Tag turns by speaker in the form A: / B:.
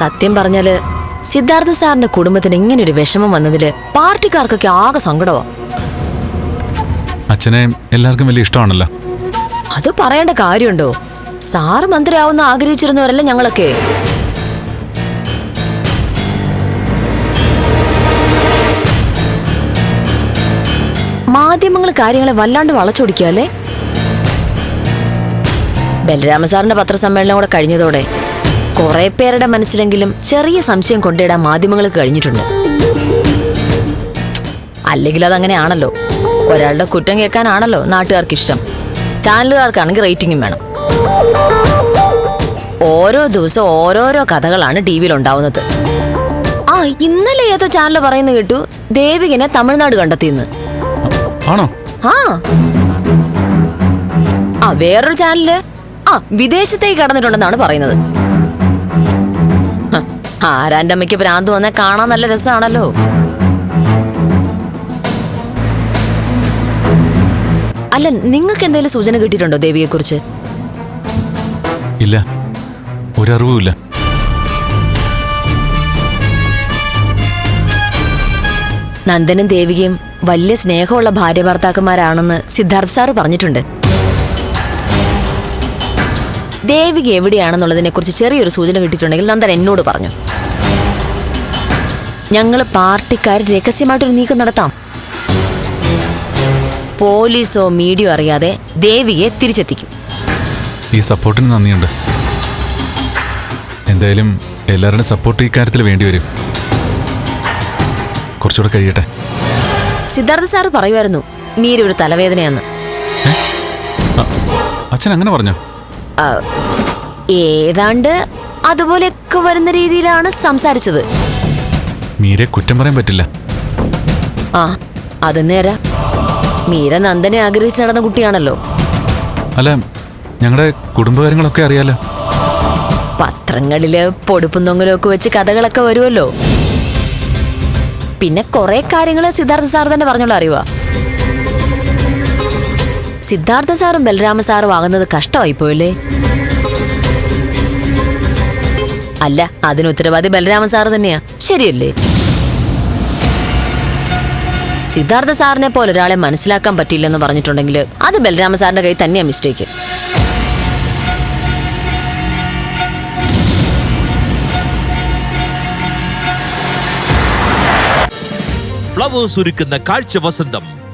A: സത്യം പറഞ്ഞാൽ സിദ്ധാർത്ഥ സാറിന്റെ കുടുംബത്തിന് ഇങ്ങനെ ഒരു വിഷമം വന്നതിൽ പാർട്ടിക്കാർക്കൊക്കെ ആകെ സങ്കടമാ
B: അച്ഛനെ എല്ലാവർക്കും വലിയ ഇഷ്ടമാണല്ലോ.
A: അത് പറയേണ്ട കാര്യമുണ്ടോ? സാറ് മന്ത്രിയാവുന്ന ആഗ്രഹിച്ചിരുന്നവരല്ല ഞങ്ങളൊക്കെ? മാധ്യമങ്ങൾ കാര്യങ്ങളെ വല്ലാണ്ട് വളച്ചൊടിക്കല്ലേ? ബലരാമ സാറിന്റെ പത്രസമ്മേളനം കൂടെ കഴിഞ്ഞതോടെ കുറെ പേരുടെ മനസ്സിലെങ്കിലും ചെറിയ സംശയം കൊണ്ടിടാൻ മാധ്യമങ്ങൾക്ക് കഴിഞ്ഞിട്ടുണ്ട്. അല്ലെങ്കിൽ അതങ്ങനെയാണല്ലോ. ഒരാളുടെ കുറ്റം കേൾക്കാനാണല്ലോ നാട്ടുകാർക്ക് ഇഷ്ടം ചാനലുകാർക്കാണെങ്കിൽ റേറ്റിംഗും വേണം. ഓരോ ദിവസവും ഓരോരോ കഥകളാണ് ടി വിയിൽ ഉണ്ടാവുന്നത് ആ ഇന്നലെ ഏതോ ചാനൽ പറയുന്നത് കേട്ടു ദേവികനെ തമിഴ്നാട് കണ്ടെത്തിയെന്ന്.
B: ആണോ?
A: ആ. ആ വേറൊരു ചാനൽ ആ വിദേശത്തേക്ക് കടന്നിട്ടുണ്ടെന്നാണ് പറയുന്നത്. ആരാന്റെ അമ്മയ്ക്ക് ഭ്രാന്ത് വന്നാൽ കാണാൻ നല്ല രസമാണല്ലോ അല്ല നിങ്ങൾക്ക് എന്തെങ്കിലും സൂചന കിട്ടിയിട്ടുണ്ടോ ദേവിയെ കുറിച്ച്
B: ഇല്ല. ഒരറിവുമില്ല
A: നന്ദനും ദേവികയും വലിയ സ്നേഹമുള്ള ഭാര്യ ഭർത്താക്കന്മാരാണെന്ന് സിദ്ധാർത്ഥ് സാറ് പറഞ്ഞിട്ടുണ്ട്. ദേവിക എവിടെയാണെന്നുള്ളതിനെ കുറിച്ച് ചെറിയൊരു സൂചന കിട്ടിയിട്ടുണ്ടെങ്കിൽ നന്ദൻ എന്നോട് പറഞ്ഞു. ഞങ്ങൾ പാർട്ടിക്കാർ രഹസ്യമായിട്ടൊരു നീക്കം നടത്താം. പോലീസോ മീഡിയോ അറിയാതെ ദേവിയെ തിരിച്ചെത്തിക്കും.
B: ഈ സപ്പോർട്ടിന് നന്ദിയുണ്ട്. എന്തായാലും എല്ലാവരുടെ സപ്പോർട്ട് ഈ കാര്യത്തിൽ വേണ്ടി വരും. കുറച്ചുകൂടെ കഴിയട്ടെ.
A: സിദ്ധാർത്ഥ സാർ പറയുമായിരുന്നു മീരൊരു തലവേദനയാന്ന്.
B: ആ, അച്ഛൻ അങ്ങനെ പറഞ്ഞോ?
A: ഏതാണ്ട് അതുപോലെയൊക്കെ വരുന്ന രീതിയിലാണ് സംസാരിച്ചത്.
B: മീര കുറ്റം പറയാൻ പറ്റില്ല.
A: ആ അത് നേരാ. മീര നന്ദനെ ആഗ്രഹിച്ച് നടന്ന കുട്ടിയാണല്ലോ.
B: അല്ല ഞങ്ങളുടെ കുടുംബകാര്യങ്ങളൊക്കെ അറിയാലോ.
A: പത്രങ്ങളിൽ പൊടുപ്പും തൊങ്ങലും ഒക്കെ വെച്ച് കഥകളൊക്കെ വരുമല്ലോ പിന്നെ കുറെ കാര്യങ്ങൾ സിദ്ധാർത്ഥ സാർ തന്നെ പറഞ്ഞോളൂ അറിവാ സിദ്ധാർത്ഥ സാറും ബലരാമ സാറും ആകുന്നത് കഷ്ടമായി പോയില്ലേ അല്ല അതിന് ഉത്തരവാദി ബലരാമ സാറ് തന്നെയാ. ശരിയല്ലേ? സിദ്ധാർത്ഥ സാറിനെ പോലെ ഒരാളെ മനസ്സിലാക്കാൻ പറ്റില്ലെന്ന് പറഞ്ഞിട്ടുണ്ടെങ്കിൽ അത് ബലരാമ സാറിന്റെ കൈ തന്നെയാ മിസ്റ്റേക്ക്.
C: ഫ്ലവേഴ്സ് ഒരുക്കുന്ന കാഴ്ച വസന്തം.